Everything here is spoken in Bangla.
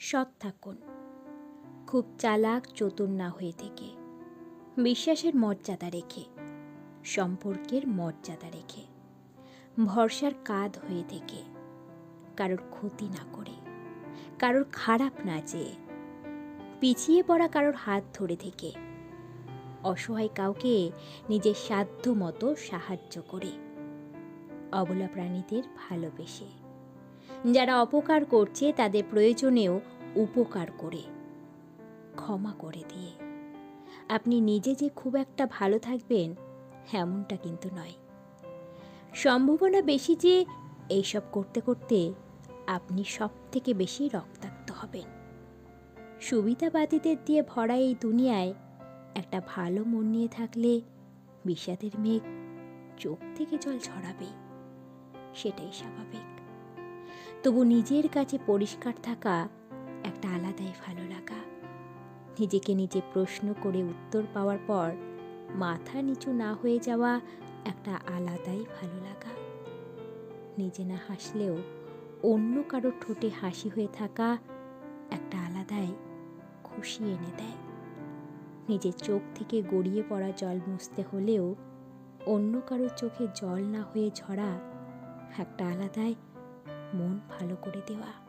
সৎ থাকুন। খুব চালাক, চতুর না হয়ে থেকে। বিশ্বাসের মর্যাদা রেখে, সম্পর্কের মর্যাদা রেখে, ভরসার কাঁধ হয়ে থেকে, কারোর ক্ষতি না করে, কারোর খারাপ না চেয়ে, পিছিয়ে পড়া কারোর হাত ধরে থেকে, অসহায় কাউকে নিজের সাধ্য মতো সাহায্য করে, অবলা প্রাণীদের ভালোবেসে। যারা অপকার করছে তাদের প্রয়োজনেও উপকার করে। ক্ষমা করে দিয়ে। আপনি নিজে যে খুব একটা ভালো থাকবেন, এমনটা কিন্তু নয়। সম্ভাবনা বেশি যে এইসব করতে করতে আপনি সব থেকে বেশি রক্তাক্ত হবেন। সুবিধাবাদীদের দিয়ে ভরা এই দুনিয়ায় একটা ভালো মন নিয়ে থাকলে বিষাদের মেঘ চোখ থেকে জল ঝরাবেই সেটাই স্বাভাবিক। তবু নিজের কাছে পরিষ্কার থাকা একটা আলাদাই ভালো লাগা। নিজেকে নিজে প্রশ্ন করে উত্তর পাওয়ার পর মাথা নিচু না হয়ে যাওয়া একটা আলাদাই ভালো লাগা। নিজে না হাসলেও অন্য কারও ঠোঁটে হাসি হয়ে থাকা একটা আলাদাই খুশি এনে দেয়। নিজের চোখ থেকে গড়িয়ে পড়া জল মুছতে হলেও অন্য কারও চোখে জল না হয়ে ঝরা একটা আলাদাই মন ভালো করে দেওয়া।